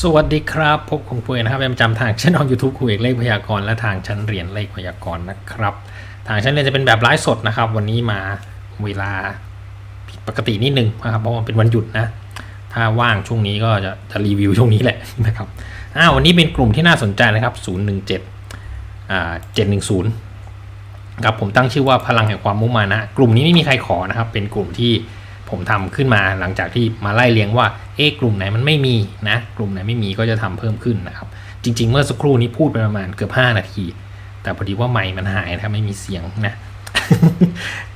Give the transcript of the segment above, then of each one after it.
สวัสดีครับ พบคุณปุ้ยนะครับเป็นประจำทางช่อง YouTube คุยเลขพยากรณ์และทางชั้นเรียนเลขพยากรณ์นะครับ ทางชั้นเรียนจะเป็นแบบไลฟ์สดนะครับ วันนี้มาเวลาผิดปกตินิดนึงนะครับเพราะว่ามันเป็นวันหยุดนะถ้าว่างช่วงนี้ก็จะจะรีวิวช่วงนี้แหละนะครับอ้าววันนี้เป็นกลุ่มที่น่าสนใจนะครับ 017อ่า710ครับผมตั้งชื่อว่าพลังแห่งความมุ่งมานะ กลุ่มนี้ไม่มีใครขอนะครับ เป็นกลุ่มที่ ผมทำขึ้นมาหลังจากที่มาไล่เรียงว่าเอ๊กลุ่มไหนมันไม่มีนะกลุ่มไหนไม่มีก็จะทำเพิ่มขึ้นนะครับ จริง ๆ เมื่อสักครู่นี้พูดไปประมาณเกือบ 5 นาที แต่พอดีว่าไมค์มันหายนะไม่มีเสียงนะ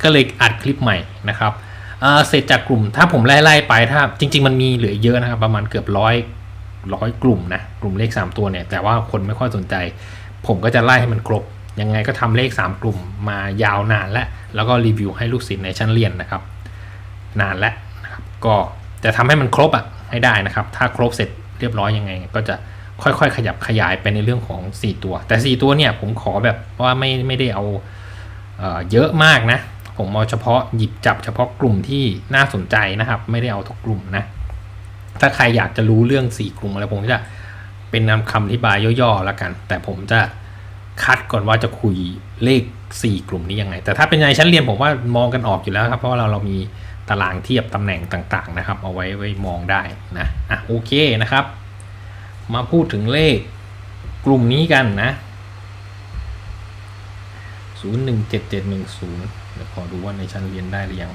ก็เลยอัดคลิปใหม่นะครับเออเสร็จจากกลุ่มถ้าผมไล่ๆไปถ้าจริง ๆ มันมีเหลือเยอะนะครับ ประมาณเกือบร้อยร้อยกลุ่มนะกลุ่มเลข 3 ตัวเนี่ยแต่ว่าคนไม่ค่อยสนใจ ผมก็จะไล่ให้มันครบยังไงก็ทำเลข 3 กลุ่มมายาวนานแล้วแล้วก็รีวิวให้ลูกศิษย์ในชั้นเรียนนะครับ นานแล้วนะครับก็จะทำให้มันครบอะให้ได้นะครับ ถ้าครบเสร็จเรียบร้อยยังไง ก็จะค่อยๆ ขยับขยายไปในเรื่องของ 4 ตัว แต่ 4 ตัวเนี่ยผมขอแบบว่าไม่ไม่ได้เอาเอเยอะมากนะ ผมเอาเฉพาะหยิบจับเฉพาะกลุ่มที่น่าสนใจนะครับ ไม่ได้เอาทุกกลุ่มนะ ถ้าใครอยากจะรู้เรื่อง 4 กลุ่มอะไรผมจะเป็นนำคำอธิบายย่อๆแล้วกัน แต่ผมจะคัดก่อนว่าจะคุยเลข 4 กลุ่มนี้ยังไง แต่ถ้าเป็นในชั้นเรียนผมว่ามองกันออกอยู่แล้วครับ เพราะว่าเราเรามี ตารางเทียบตำแหน่งต่างๆนะครับ เอาไว้ไว้มองได้นะอะโอเคนะครับ มาพูดถึงเลขกลุ่มนี้กันนะ 017710 เดี๋ยวขอดูว่าในชั้นเรียนได้หรือยัง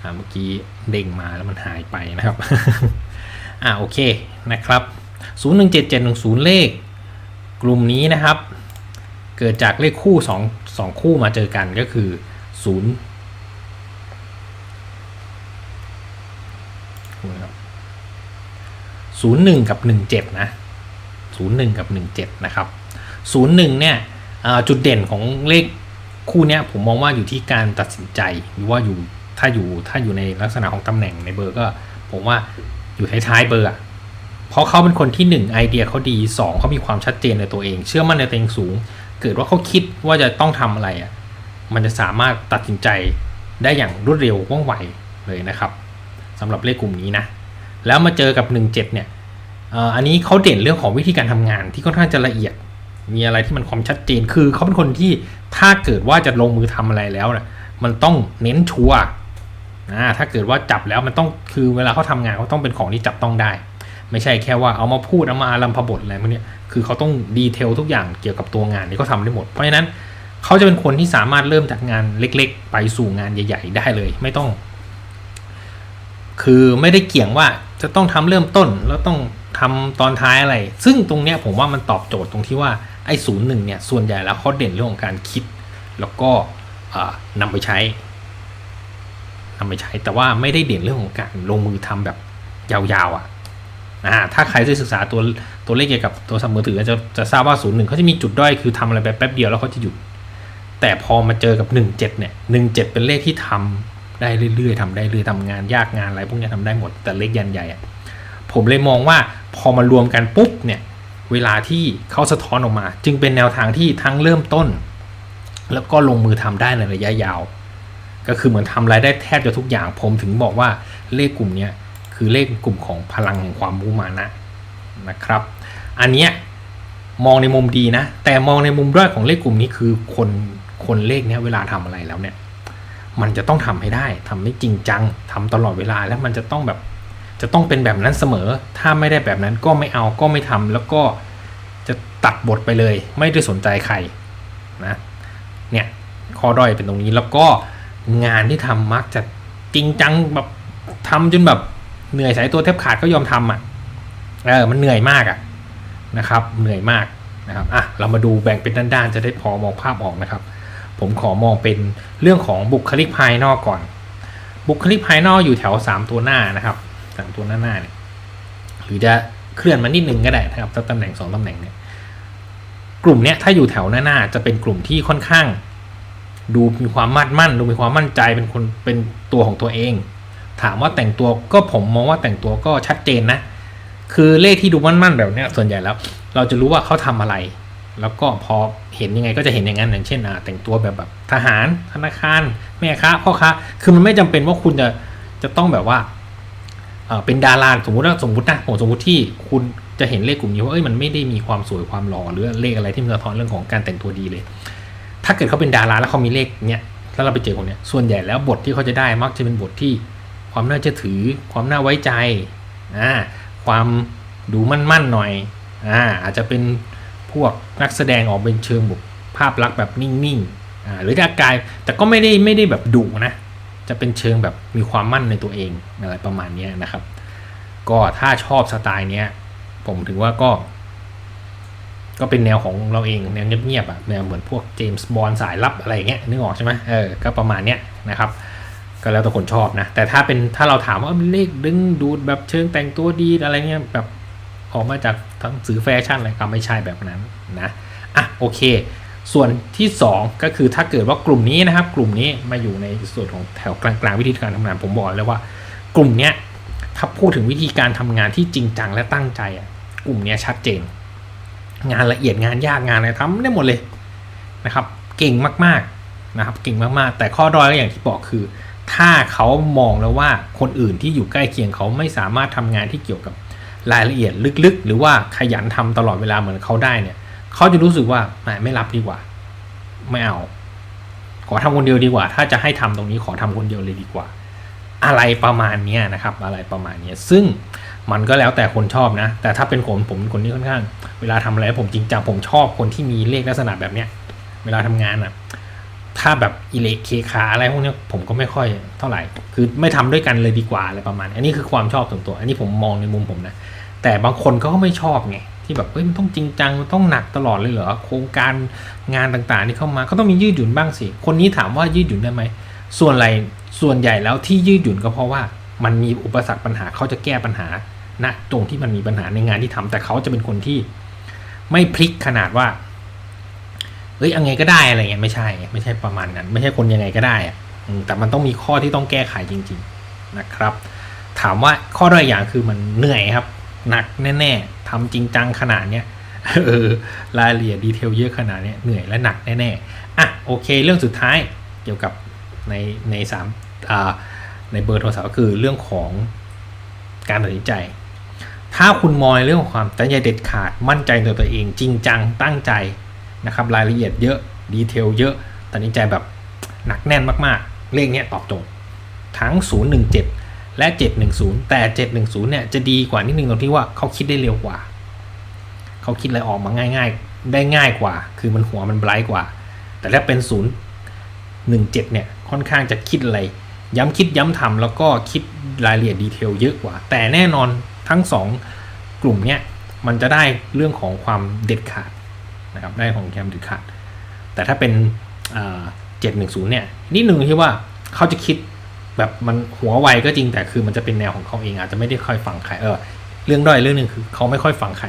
อ่าเมื่อกี้เด้งมาแล้วมันหายไปนะครับ อ่าโอเคนะครับ 017710 เลข กลุ่มนี้นะครับ เกิดจากเลขคู่2 2คู่มาเจอกันก็คือ 0นะครับ01กับ17นะ01กับ17นะครับ01เนี่ยอ่าจุดเด่นของเลขคู่เนี้ยผมมองว่าอยู่ที่การตัดสินใจหรือว่าอยู่ถ้าอยู่ถ้าอยู่ในลักษณะของตำแหน่งในเบอร์ก็ผมว่าอยู่ท้ายๆเบอร์อะเพราะเขาเป็นคนที่ 1 ไอเดียเขาดี 2 เขามีความชัดเจนในตัวเอง เชื่อมั่นในตัวเองสูง เกิดว่าเขาคิดว่าจะต้องทำอะไรอะ มันจะสามารถตัดสินใจได้อย่างรวดเร็วว่องไวเลยนะครับสำหรับเลขกลุ่มนี้นะแล้วมาเจอกับ 17 เนี่ยอ่ออันนี้เขาเด่นเรื่องของวิธีการทำงานที่ค่อนข้างจะละเอียด มีอะไรที่มันความชัดเจนคือเขาเป็นคนที่ถ้าเกิดว่าจะลงมือทำอะไรแล้วนะมันต้องเน้นชัวร์อ่าถ้าเกิดว่าจับแล้วมันต้องคือเวลาเขาทำงานเขาต้องเป็นของที่จับต้องได้ ไม่ใช่แค่ว่าเอามาพูดเอามาอารัมพบทอะไรพวกนี้คือเขาต้องดีเทลทุกอย่างเกี่ยวกับตัวงานนี่เขาทำได้หมดเพราะฉะนั้น เขาจะเป็นคนที่สามารถเริ่มจากงานเล็ก ๆ ไปสู่งานใหญ่ ๆ ได้เลย ไม่ต้อง คือไม่ได้เกี่ยงว่าจะต้องทำเริ่มต้นแล้วต้องทำตอนท้ายอะไร ซึ่งตรงเนี้ยผมว่ามันตอบโจทย์ตรงที่ว่าไอ้ศูนย์หนึ่งเนี่ยส่วนใหญ่แล้วเขาเด่นเรื่องของการคิด แล้วก็อ่านำไปใช้นำไปใช้ แต่ว่าไม่ได้เด่นเรื่องของการลงมือทำแบบยาวๆอะอ่าถ้าใครได้ศึกษาตัวตัวเลขเกี่ยวกับตัวสมมือถือจะจะทราบว่าศูนย์หนึ่งเขาจะมีจุดด้อยคือทำอะไรแบบแป๊บเดียวแล้วเขาจะหยุด แต่พอมาเจอกับ 17 เนี่ย17 เป็นเลขที่ทำได้เรื่อยๆทำได้เรื่อยทำงานยากงานอะไรพวกนี้ยทำได้หมดแต่เลขยันใหญ่อะผมเลยมองว่าพอมารวมกันปุ๊บเนี่ยเวลาที่เขาสะท้อนออกมา จึงเป็นแนวทางที่ทั้งเริ่มต้น แล้วก็ลงมือทำได้ในระยะยาว ก็คือเหมือนทำรายได้แทบจะทุกอย่างผมถึงบอกว่าเลขกลุ่มนี้คือเลขกลุ่มของพลังแห่งความมุมานะนะครับ อันเนี้ยมองในมุมดีนะ แต่มองในมุมด้อยของเลขกลุ่มนี้คือคน คนเลขเนี้ยเวลาทำอะไรแล้วเนี่ย มันจะต้องทำให้ได้ทำให้จริงจังทำตลอดเวลาแล้วมันจะต้องแบบ จะต้องเป็นแบบนั้นเสมอ ถ้าไม่ได้แบบนั้นก็ไม่เอาก็ไม่ทำแล้วก็จะตัดบทไปเลย ไม่ได้สนใจใครนะเนี่ยข้อด้อยเป็นตรงนี้แล้วก็งานที่ทำมักจะจริงจังแบบทำจนแบบเหนื่อยสายตัวแทบขาดก็ยอมทำอะเออมันเหนื่อยมากอะนะครับ เหนื่อยมากนะครับอะเรามาดูแบ่งเป็นด้านๆจะได้พอมองภาพออกนะครับ ผมขอมองเป็นเรื่องของบุคลิกภายนอกก่อน บุคลิกภายนอกอยู่แถว 3 ตัวหน้านะครับสามตัวหน้าหน้าเนี่ยหรือจะเคลื่อนมานิดนึงก็ได้นะครับถ้าตำแหน่งสองตำแหน่งเนี่ยกลุ่มเนี้ยถ้าอยู่แถวหน้าหน้าจะเป็นกลุ่มที่ค่อนข้าง ดูมีความมั่นมั่น ดูมีความมั่นใจเป็นคนเป็นตัวของตัวเอง ถามว่าแต่งตัวก็ผมมองว่าแต่งตัวก็ชัดเจนนะ คือเลขที่ดูมั่นๆแบบเนี้ยส่วนใหญ่แล้ว เราจะรู้ว่าเขาทำอะไร แล้วก็พอเห็นยังไงก็จะเห็นอย่างนั้นอย่างเช่นอ่าแต่งตัวแบบแบบทหารธนาคารแม่ค้าพ่อค้าคือมันไม่จำเป็นว่าคุณจะจะต้องแบบว่าอ่าเป็นดาราสมมติว่าสมมตินะผมสมมติที่คุณจะเห็นเลขกลุ่มนี้ว่าเอ้ยมันไม่ได้มีความสวยความหล่อหรือเลขอะไรที่มันสะท้อนเรื่องของการแต่งตัวดีเลย ถ้าเกิดเขาเป็นดาราแล้วเขามีเลขเนี้ยแล้วเราไปเจอคนเนี้ยส่วนใหญ่แล้วบทที่เขาจะได้มักจะเป็นบทที่ความน่าเชื่อถือ ความน่าไว้ใจอ่าความดูมั่นๆหน่อยอ่าอาจจะเป็น พวกนักแสดงออกเป็นเชิงแบบภาพลักษณ์แบบนิ่งๆหรือร่ากายแต่ก็ไม่ได้ไม่ได้แบบดุนะ จะเป็นเชิงแบบมีความมั่นในตัวเองอะไรประมาณนี้นะครับ ก็ถ้าชอบสไตล์เนี้ย ผมถือว่าก็ ก็เป็นแนวของเราเองแนวเงียบๆอะแนวเหมือนพวกเจมส์บอลสายลับอะไรเงี้ยนึกออกใช่ไหมเออก็ประมาณเนี้ยนะครับก็แล้วแต่คนชอบนะ แต่ถ้าเป็นถ้าเราถามว่าเอ้ยเลขดึงดูดแบบเชิงแต่งตัวดีอะไรเงี้ยแบบ ออกมาจากทั้งสื่อแฟชั่นอะไรก็ไม่ใช่แบบนั้นนะอะโอเค ส่วนที่ 2 ก็คือถ้าเกิดว่ากลุ่มนี้นะครับ กลุ่มนี้มาอยู่ในส่วนของแถวกลางๆวิธีการทำงานผมบอกเลยว่ากลุ่มเนี้ยถ้าพูดถึงวิธีการทำงานที่จริงจังและตั้งใจอะกลุ่มเนี้ยชัดเจน งานละเอียดงานยากงานอะไรทำได้หมดเลยนะครับ เก่งมากๆนะครับ เก่งมากๆ แต่ข้อด้อยก็อย่างที่บอกคือ ถ้าเขามองแล้วว่าคนอื่นที่อยู่ใกล้เคียงเขาไม่สามารถทำงานที่เกี่ยวกับ รายละเอียดลึกๆ หรือว่าขยันทำตลอดเวลาเหมือนเขาได้เนี่ยเขาจะรู้สึกว่าแหมไม่รับดีกว่า ไม่เอา ขอทำคนเดียวดีกว่า ถ้าจะให้ทำตรงนี้ขอทำคนเดียวเลยดีกว่า อะไรประมาณนี้นะครับ อะไรประมาณนี้ซึ่งมันก็แล้วแต่คนชอบนะ แต่ถ้าเป็นผมผมคนที่ค่อนข้าง เวลาทำอะไรผมจริงจังผมชอบคนที่มีเลขลักษณะแบบเนี้ย เวลาทำงานอะ ถ้าแบบอิเล็กเคขาอะไรพวกนี้ผมก็ไม่ค่อยเท่าไหร่ คือไม่ทำด้วยกันเลยดีกว่าอะไรประมาณ อันนี้คือความชอบส่วนตัว อันนี้ผมมองในมุมผมนะ แต่บางคนเขาก็ไม่ชอบไง ที่แบบเฮ้ยมันต้องจริงจังมันต้องหนักตลอดเลยเหรอ โครงการงานต่างๆที่เข้ามาก็ต้องมียืดหยุ่นบ้างสิ คนนี้ถามว่ายืดหยุ่นได้ไหม ส่วนใหญ่ส่วนใหญ่แล้วที่ยืดหยุ่นก็เพราะว่ามันมีอุปสรรคปัญหาเขาจะแก้ปัญหาณตรงที่มันมีปัญหาในงานที่ทำแต่เขาจะเป็นคนที่ไม่พลิกขนาดว่า ฮ้ยยังไงก็ได้อะไรเงี้ยไม่ใช่ ไม่ใช่ประมาณนั้น ไม่ใช่คนยังไงก็ได้อะอืมแต่มันต้องมีข้อที่ต้องแก้ไขจริง ๆนะครับ ถามว่าข้อด้อยอย่างคือมันเหนื่อยครับ หนักแน่ๆทำจริงจังขนาดเนี้ยเออรายละเอียดดีเทลเยอะขนาดเนี้ยเหนื่อยและหนักแน่ๆอะโอเค เรื่องสุดท้ายเกี่ยวกับในในสามอ่าในเบอร์โทรศัพท์ก็คือเรื่องของการตัดสินใจ ถ้าคุณมองในเรื่องของความตั้งใจเด็ดขาดมั่นใจในตัวเอง จริงจังตั้งใจ นะครับรายละเอียดเยอะดีเทลเยอะตัดสินใจแบบหนักแน่นมากๆ เลขนี้ตอบโจทย์ทั้ง 017 และ 710 แต่ 710 เนี่ยจะดีกว่านิดนึงตรงที่ว่าเขาคิดได้เร็วกว่า เขาคิดอะไรออกมาง่าย ๆ ได้ง่ายกว่า คือมันหัวมันไบรท์กว่า แต่ถ้าเป็น 017 เนี่ยค่อนข้างจะคิดอะไร ย้ำคิดย้ำทำแล้วก็คิดรายละเอียดดีเทลเยอะกว่า แต่แน่นอนทั้งสองกลุ่มเนี่ยมันจะได้เรื่องของความเด็ดขาด นะครับได้ของความเด็ดขาด แต่ถ้าเป็นเจ็ดหนึ่งศูนย์เนี่ยนิดหนึ่งที่ว่าเขาจะคิดแบบมันหัวไวก็จริงแต่คือมันจะเป็นแนวของเขาเองอาจจะไม่ได้ค่อยฟังใครเออเรื่องด้อยเรื่องหนึ่งคือเขาไม่ค่อยฟังใคร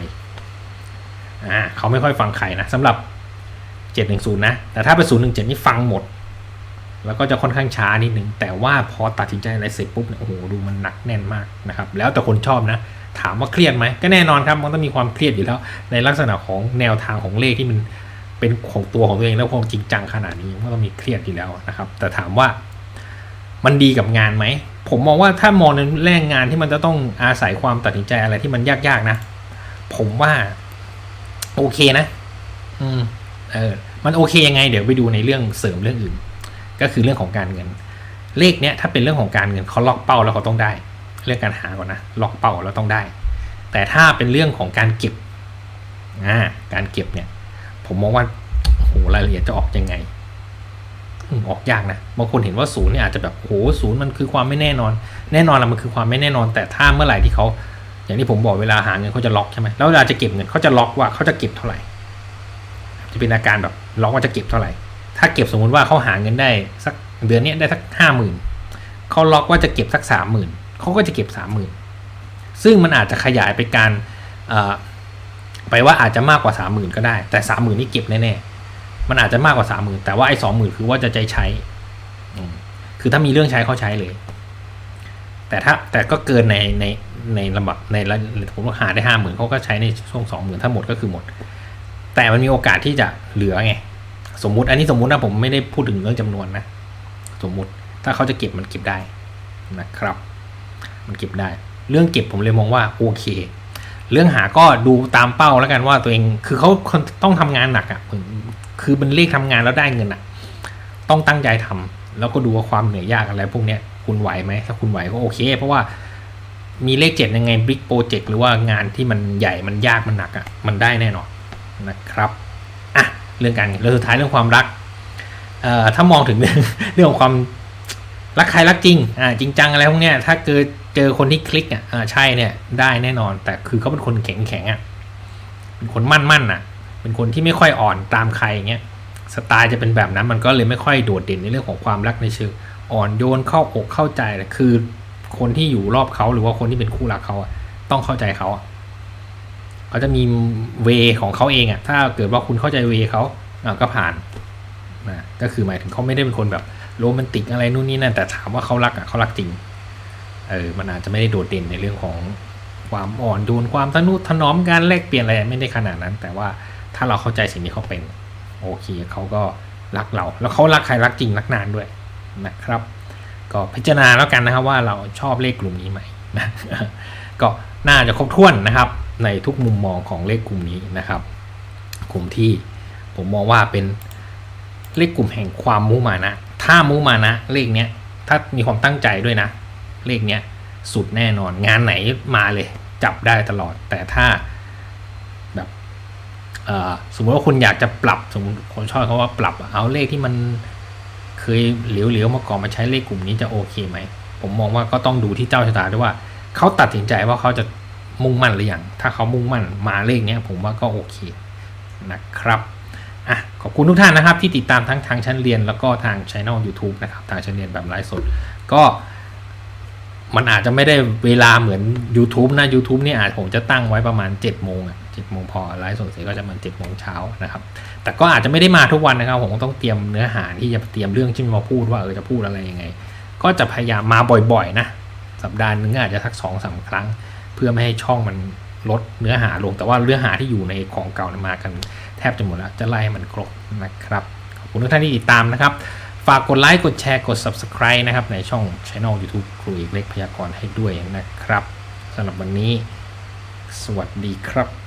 อ่าเขาไม่ค่อยฟังใครนะสำหรับเจ็ดหนึ่งศูนย์นะ แต่ถ้าเป็นศูนย์หนึ่งเจ็ดนี่ฟังหมด แล้วก็จะค่อนข้างช้านิดหนึ่งแต่ว่าพอตัดสินใจอะไรเสร็จปุ๊บเนี่ยโอ้โหดูมันหนักแน่นมากนะครับ แล้วแต่คนชอบนะ ถามว่าเครียดไหมก็แน่นอนครับมันต้องมีความเครียดอยู่แล้ว ในลักษณะของแนวทางของเลขที่มันเป็นของตัวของตัวเองแล้วความจริงจังขนาดนี้มันต้องมีเครียดอยู่แล้วนะครับ แต่ถามว่ามันดีกับงานไหมผมมองว่าถ้ามองในแรงงานที่มันจะต้องอาศัยความตัดสินใจอะไรที่มันยากๆนะ ผมว่า โอเคนะ อืม เออ มันโอเคยังไง เดี๋ยวไปดูในเรื่องเสริมเรื่องอื่น ก็คือเรื่องของการเงิน เลขเนี้ยถ้าเป็นเรื่องของการเงินเขาล็อกเป้าแล้วเขาต้องได้ เรื่องการหาก่อนนะล็อกเป้าแล้วต้องได้ แต่ถ้าเป็นเรื่องของการเก็บอ่าการเก็บเนี่ย ผมมองว่าโหรายละเอียดจะออกยังไงอออกยากนะบางคนเห็นว่าศูนย์เนี่ยอาจจะแบบโหศูนย์มันคือความไม่แน่นอน แน่นอนละมันคือความไม่แน่นอน แต่ถ้าเมื่อไหร่ที่เขาอย่างที่ผมบอกเวลาหาเงินเขาจะล็อกใช่ไหมแล้วเวลาจะเก็บเงินเขาจะล็อกว่าเขาจะเก็บเท่าไหร่จะเป็นอาการแบบล็อกว่าจะเก็บเท่าไหร่ ถ้าเก็บสมมุติว่าเขาหาเงินได้สักเดือนเนี้ยได้สักห้าหมื่นเขาล็อกว่าจะเก็บสักสามหมื่นเขาก็จะเก็บสามหมื่นซึ่งมันอาจจะขยายไปการเอ่อไปว่าอาจจะมากกว่าสามหมื่นก็ได้ แต่สามหมื่นนี่เก็บแน่ๆมันอาจจะมากกว่าสามหมื่นแต่ว่าไอ้สองหมื่นคือว่าจะใจใช้อืมคือถ้ามีเรื่องใช้เขาใช้เลย แต่ถ้าแต่ก็เกินในในในลำบับในระผมว่าหาได้ห้าหมื่นเขาก็ใช้ในช่วงสองหมื่นถ้าหมดก็คือหมด แต่มันมีโอกาสที่จะเหลือไง สมมุติ อันนี้สมมุตินะผมไม่ได้พูดถึงเรื่องจำนวนนะ สมมุติถ้าเขาจะเก็บมันเก็บได้นะครับ มันเก็บได้ เรื่องเก็บผมเลยมองว่าโอเค เรื่องหาก็ดูตามเป้าแล้วกันว่าตัวเองคือเขาต้องทำงานหนักอะ่ะเหมือนคือมันเลขทำงานแล้วได้เงินอะ่ะ ต้องตั้งใจทำแล้วก็ดูว่าความเหนื่อยยากอะไรพวกเนี้ยคุณไหวไหมถ้าคุณไหวก็โอเค เพราะว่ามีเลขเจ็ดยังไงบิ๊กโปรเจกต์หรือว่างานที่มันใหญ่มันยากมันหนักอะ่ะมันได้แน่นอนนะครับ เรื่องการเงินแล้วสุดท้ายเรื่องความรักเอ่อถ้ามองถึงเรื่องเรื่องของความรักใครรักจริงอ่าจริงจังอะไรพวกเนี้ยถ้าเจอเจอคนที่คลิกอะอ่าใช่เนี่ยได้แน่นอน แต่คือเขาเป็นคนแข็งแข็งอะเป็นคนมั่นมั่นอะ เป็นคนที่ไม่ค่อยอ่อนตามใครอย่างเงี้ยสไตล์จะเป็นแบบนั้นมันก็เลยไม่ค่อยโดดเด่นในเรื่องของความรักในเชิงอ่อนโยนเข้าอกเข้าใจแต่คือ คนที่อยู่รอบเขาหรือว่าคนที่เป็นคู่รักเขาต้องเข้าใจเขาอะ เขาจะมีเวของเขาเองอะถ้าเกิดว่าคุณเข้าใจเวเขาก็ผ่านนะก็คือหมายถึงเขาไม่ได้เป็นคนแบบโรแมนติกอะไรนู่นนี่นั่นแต่ถามว่าเขารักอะเขารักจริงเออมันอาจจะไม่ได้โดดเด่นในเรื่องของความอ่อนโยนความทนุถนอมการแลกเปลี่ยนอะไรไม่ได้ขนาดนั้น แต่ว่าถ้าเราเข้าใจสิ่งที่เขาเป็นโอเคเขาก็รักเรา แล้วเขารักใครรักจริงรักนานด้วยนะครับ ก็พิจารณาแล้วกันนะครับว่าเราชอบเลขกลุ่มนี้ไหมนะก็น่าจะครบถ้วนนะครับ ในทุกมุมมองของเลขกลุ่มนี้นะครับ กลุ่มที่ผมมองว่าเป็นเลขกลุ่มแห่งความมุมานะ ถ้ามุมานะเลขเนี้ยถ้ามีความตั้งใจด้วยนะ เลขเนี้ยสุดแน่นอนงานไหนมาเลย จับได้ตลอด แต่ถ้าแบบสมมติว่าคุณอยากจะปรับสมมติคนชอบเขาว่าปรับเอาเลขที่มันเคยเหลียวๆมาก่อนมาใช้เลขกลุ่มนี้จะโอเคไหมผมมองว่าก็ต้องดูที่เจ้าชะตาด้วยว่าเขาตัดสินใจว่าเขาจะ มุ่งมั่นหรือยังถ้าเขามุ่งมั่นมาเลขเนี้ยผมว่าก็โอเคนะครับอะขอบคุณทุกท่านนะครับที่ติดตามทั้งทางชั้นเรียนแล้วก็ทางช่อง YouTube นะครับทางชั้นเรียนแบบไลฟ์สด ก็มันอาจจะไม่ได้เวลาเหมือน YouTube นะ YouTube เนี่ยอาจผมจะตั้งไว้ประมาณ7จ็ดโมงเจ็ดโมงพอไลฟ์สดเสร็จก็จะมันเจ็ดโมงเช้านะครับ แต่ก็อาจจะไม่ได้มาทุกวันนะครับ ผมต้องเตรียมเนื้อหาที่จะเตรียมเรื่องที่มาพูดว่าเออจะพูดอะไรยังไง ก็จะพยายามมาบ่อยๆนะ สัปดาห์หนึงอาจจะสักสองสามครั้ง เพื่อไม่ให้ช่องมันลดเนื้อหาลง แต่ว่าเนื้อหาที่อยู่ในของเก่ามากันแทบจะหมดแล้ว จะไล่ให้มันครบนะครับ ขอบคุณทุกท่านที่ติดตามนะครับ ฝากกดไลค์ กดแชร์ กด Subscribe นะครับ ในช่อง Channel YouTube ครูเอกเล็กพยากรณ์ให้ด้วยนะครับสำหรับวันนี้ สวัสดีครับ